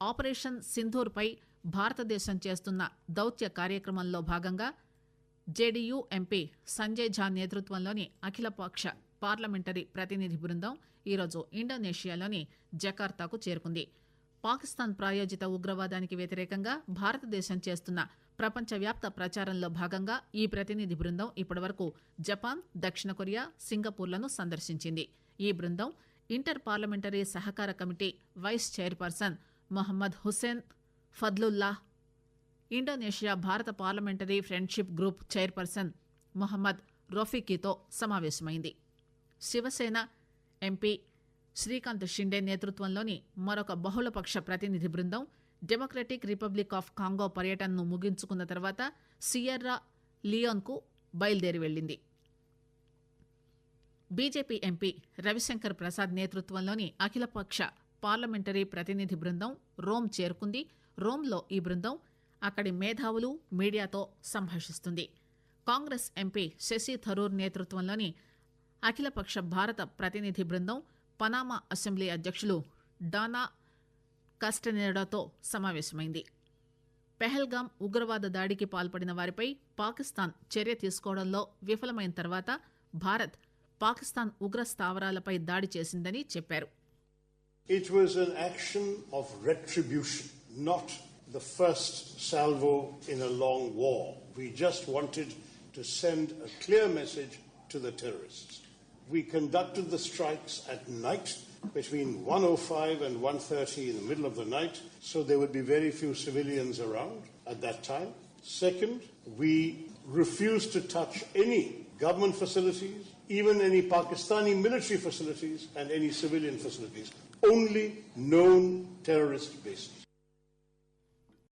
Operation సింధూర్పై భారతదేశం చేస్తున్న దౌత్య కార్యక్రమంలో భాగంగా జేడీయూ ఎంపీ సంజయ్ ఝా నేతృత్వంలోని అఖిలపక్ష పార్లమెంటరీ ప్రతినిధి బృందం ఈరోజు ఇండోనేషియాలోని జకార్తాకు చేరుకుంది. పాకిస్తాన్ ప్రాయోజిత ఉగ్రవాదానికి వ్యతిరేకంగా భారతదేశం చేస్తున్న ప్రపంచవ్యాప్త ప్రచారంలో భాగంగా ఈ ప్రతినిధి బృందం ఇప్పటివరకు జపాన్ దక్షిణ కొరియా సింగపూర్లను సందర్శించింది. ఈ బృందం ఇంటర్ పార్లమెంటరీ సహకార committee vice chairperson Muhammad Hussein Fadlullah Indonesia భారత parliamentary friendship group chairperson Mohammad రఫీకీతో సమావేశమైంది. శివసేన ఎంపీ శ్రీకాంత్ షిండే నేతృత్వంలోని మరొక బహుళపక్ష ప్రతినిధి బృందం డెమోక్రటిక్ రిపబ్లిక్ ఆఫ్ కాంగో పర్యటనను ముగించుకున్న తర్వాత సియర్రా లియోన్కు బయలుదేరి వెళ్ళింది బీజేపీ ఎంపీ రవిశంకర్ ప్రసాద్ నేతృత్వంలోని అఖిలపక్ష పార్లమెంటరీ ప్రతినిధి బృందం రోమ్ చేరుకుంది. రోమ్లో ఈ బృందం అక్కడి మేధావులు మీడియాతో సంభాషిస్తుంది. కాంగ్రెస్ ఎంపీ శశి థరూర్ నేతృత్వంలోని అఖిలపక్ష భారత ప్రతినిధి బృందం పనామా అసెంబ్లీ అధ్యక్షులు డానా కస్టనేడాతో సమావేశమైంది. పెహల్గాం ఉగ్రవాద దాడికి పాల్పడిన వారిపై పాకిస్తాన్ చర్య తీసుకోవడంలో విఫలమైన తర్వాత భారత్ పాకిస్తాన్ ఉగ్ర స్థావరాలపై దాడి చేసిందని చెప్పారు. It was an action of retribution, not the first salvo in a long war. We just wanted to send a clear message to the terrorists. We conducted the strikes at night between 105 and 130 in the middle of the night, so there would be very few civilians around at that time. Second, we refused to touch any government facilities, even any Pakistani military facilities and any civilian facilities. Only known terrorist bases.